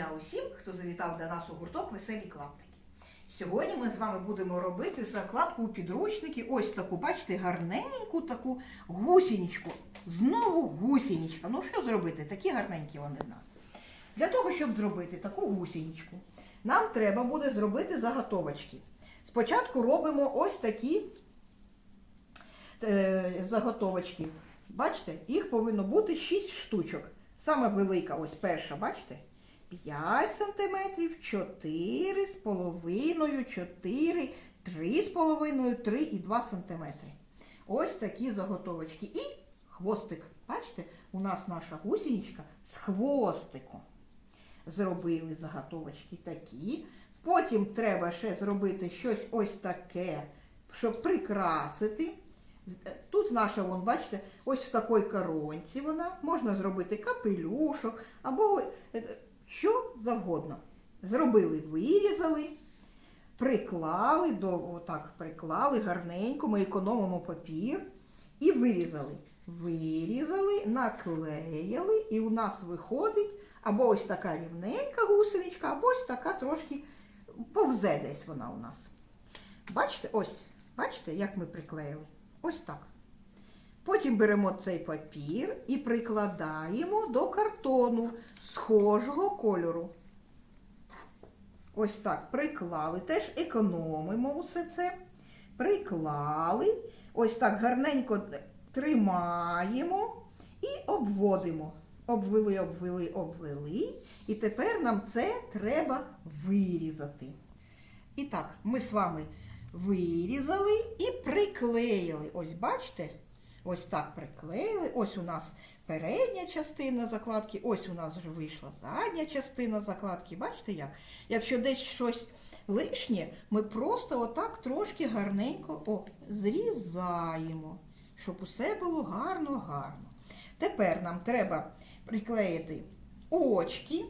дня усім, хто завітав до нас у гурток Веселі клаптики. Сьогодні ми з вами будемо робити закладку у підручники. Ось таку, бачите, гарненьку таку гусінічку. Знову гусінічка. Ну що зробити? Такі гарненькі вони в нас. Для того, щоб зробити таку гусінічку, нам треба буде зробити заготовочки. Спочатку робимо ось такі е, заготовочки. Бачите, їх повинно бути 6 штучок. Саме велика, ось перша, бачите? 5 сантиметрів, 4 з половиною, 4, 3 з половиною, 3 і 2 сантиметри. Ось такі заготовочки. І хвостик. Бачите, у нас наша гусінічка з хвостиком. Зробили заготовочки такі. Потім треба ще зробити щось ось таке, щоб прикрасити. Тут наша, вон, бачите, ось в такій коронці вона. Можна зробити капелюшок або е, що завгодно. Зробили, вирізали, приклали, до, отак приклали гарненько, ми економимо папір і вирізали. Вирізали, наклеїли, і у нас виходить або ось така рівненька гусеничка, або ось така трошки повзе десь вона у нас. Бачите, ось, бачите, як ми приклеїли? Ось так. Потім беремо цей папір і прикладаємо до картону схожого кольору. Ось так приклали, теж економимо усе це. Приклали, ось так гарненько тримаємо і обводимо. Обвели, обвели, обвели. І тепер нам це треба вирізати. І так, ми з вами вирізали і приклеїли. Ось бачите? Ось так приклеїли. Ось у нас передня частина закладки, ось у нас вже вийшла задня частина закладки. Бачите як? Якщо десь щось лишнє, ми просто отак трошки гарненько о, зрізаємо, щоб усе було гарно-гарно. Тепер нам треба приклеїти очки.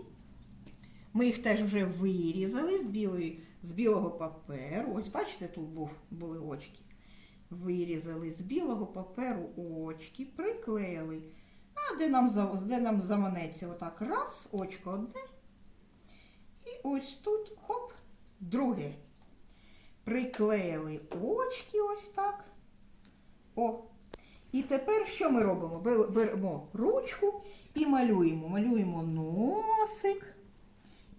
Ми їх теж вже вирізали з, білої, з білого паперу. Ось бачите, тут був, були очки. Вирізали з білого паперу очки, приклеїли. А де нам, де нам заманеться отак. Раз, очко одне. І ось тут, хоп, друге. Приклеїли очки ось так. О. І тепер що ми робимо? Беремо ручку і малюємо. Малюємо носик.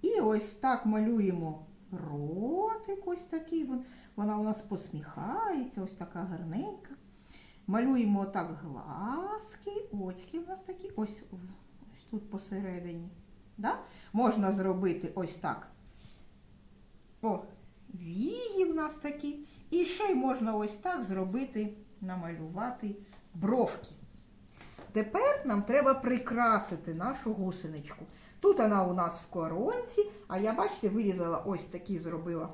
І ось так малюємо ротик, ось такий. Вона у нас посміхається, ось така гарненька. Малюємо так глазки, очки у нас такі, ось, ось тут посередині. Да? Можна зробити ось так. О, вії в нас такі. І ще й можна ось так зробити, намалювати бровки. Тепер нам треба прикрасити нашу гусеничку. Тут вона у нас в коронці, а я, бачите, вирізала ось такий зробила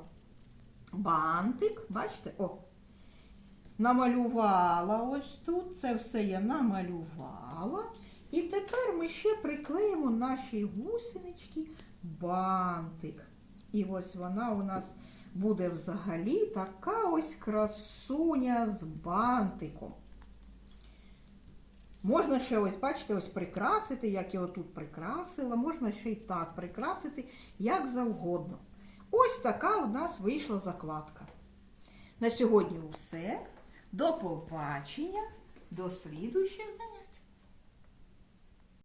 бантик. Бачите? О. Намалювала ось тут. Це все я намалювала. І тепер ми ще приклеїмо нашій гусенички бантик. І ось вона у нас буде взагалі така ось красуня з бантиком. Можна ще ось, бачите, ось прикрасити, як я отут прикрасила, можна ще й так прикрасити, як завгодно. Ось така у нас вийшла закладка. На сьогодні все. До побачення, до слідуючих занять.